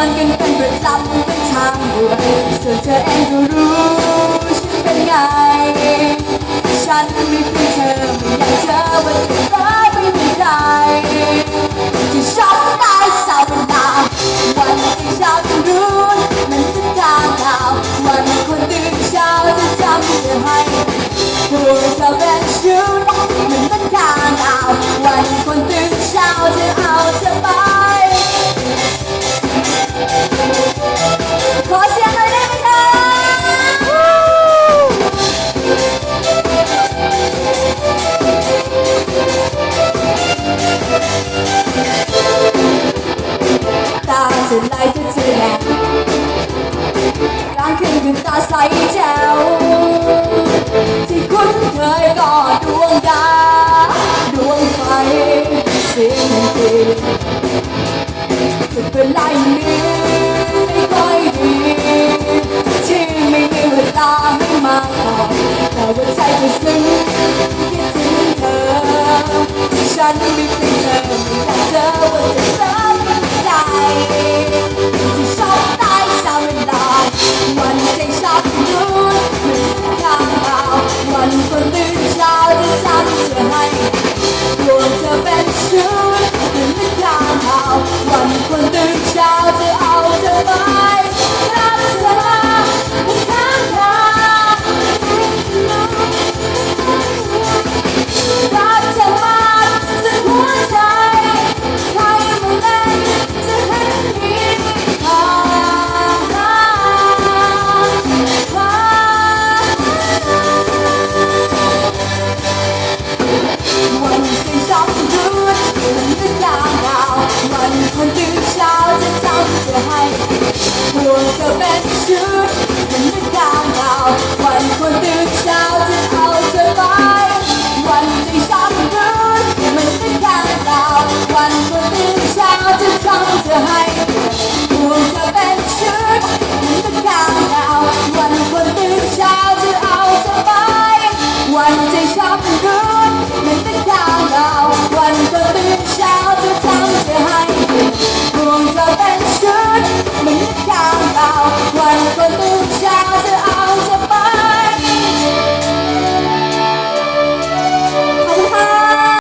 ชวนกันเป็นประจำเป็นทางด่วนส่วนเธอเองก็รู้ฉันเป็นไง ฉันไม่เป็นเธอไม่อยากเจอว่าจะรักไม่เป็นไรที่ชอบได้สาวเวลาวันที่เช้าจะรู้มันเป็นทางดาววันคนตื่นเช้าจะจำเธอให้พวกเธอเป็น จะไหลจะเจือกกลางคืนคืนตาใสแจ๋วที่คุ้นเคยก็ดวงดา ดวงไฟเสียงเพลงจะเป็นไรนี้ไจะ วันที่ชอบรู้มันก็ยาวนาววันคนตื่นเช้าจะจำเธอใ